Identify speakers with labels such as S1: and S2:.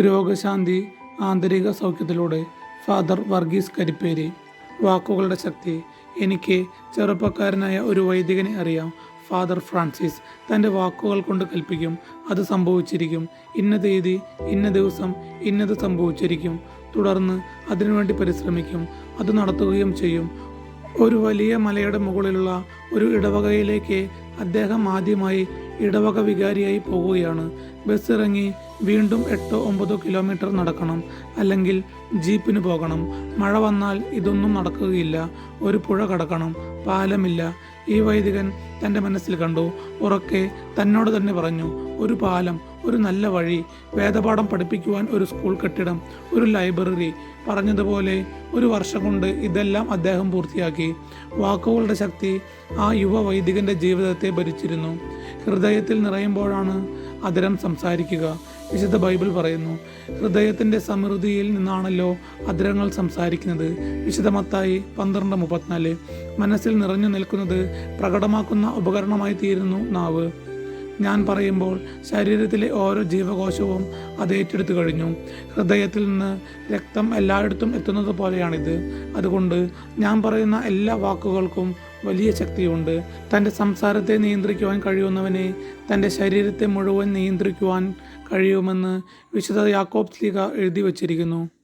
S1: രോഗശാന്തി ആന്തരിക സൗഖ്യത്തിലൂടെ ഫാദർ വർഗീസ് കരിപ്പേരി. വാക്കുകളുടെ ശക്തി. എനിക്ക് ചെറുപ്പക്കാരനായ ഒരു വൈദികനെ അറിയാം. Father Francis. തന്റെ വാക്കുകൾ കൊണ്ട് കൽപ്പിക്കും. അത് സംഭവിച്ചിരിക്കും. ഇന്ന തീയതി ഇന്ന ദിവസം ഇന്നത് സംഭവിച്ചിരിക്കും. തുടർന്ന് അതിനുവേണ്ടി പരിശ്രമിക്കും. അത് നടത്തുകയും ചെയ്യും. ഒരു വലിയ മലയുടെ മുകളിലുള്ള ഒരു ഇടവകയിലേക്ക് അദ്ദേഹം ആദ്യമായി ഇടവക വികാരിയായി പോവുകയാണ്. ബസ് ഇറങ്ങി വീണ്ടും എട്ടോ ഒമ്പതോ കിലോമീറ്റർ നടക്കണം അല്ലെങ്കിൽ ജീപ്പിന് പോകണം. മഴ വന്നാൽ ഇതൊന്നും നടക്കുകയില്ല. ഒരു പുഴ കടക്കണം. പാലമില്ല. ഈ വൈദികൻ തന്റെ മനസ്സിൽ കണ്ടു. ഉറക്കെ തന്നോട് തന്നെ പറഞ്ഞു ഒരു പാലം ഒരു നല്ല വഴി. വേദപാഠം പഠിപ്പിക്കുവാൻ ഒരു സ്കൂൾ കെട്ടിടം ഒരു ലൈബ്രറി. പറഞ്ഞതുപോലെ ഒരു വർഷം കൊണ്ട് ഇതെല്ലാം അദ്ദേഹം പൂർത്തിയാക്കി. വാക്കുകളുടെ ശക്തി ആ യുവ വൈദികന്റെ ജീവിതത്തെ ഭരിച്ചിരുന്നു. ഹൃദയത്തിൽ നിറയുമ്പോഴാണ് അതിരം സംസാരിക്കുക. വിശുദ്ധ ബൈബിൾ പറയുന്നു ഹൃദയത്തിന്റെ സമൃദ്ധിയിൽ നിന്നാണല്ലോ അദ്രങ്ങൾ സംസാരിക്കുന്നത്. വിശുദ്ധമത്തായി പന്ത്രണ്ട് മുപ്പത്തിനാല് മനസ്സിൽ നിറഞ്ഞു നിൽക്കുന്നത് പ്രകടമാക്കുന്ന ഉപകരണമായി തീരുന്നു നാവ്. ഞാൻ പറയുമ്പോൾ ശരീരത്തിലെ ഓരോ ജീവകോശവും അത് ഏറ്റെടുത്തു കഴിഞ്ഞു. ഹൃദയത്തിൽ നിന്ന് രക്തം എല്ലായിടത്തും എത്തുന്നത് പോലെയാണിത്. അതുകൊണ്ട് ഞാൻ പറയുന്ന എല്ലാ വാക്കുകൾക്കും വലിയ ശക്തിയുണ്ട്. തന്റെ സംസാരത്തെ നിയന്ത്രിക്കുവാൻ കഴിയുന്നവനെ തന്റെ ശരീരത്തെ മുഴുവൻ നിയന്ത്രിക്കുവാൻ കഴിയുമെന്ന് വിശുദ്ധ യാക്കോബ് സ്ലീഗ എഴുതി വച്ചിരിക്കുന്നു.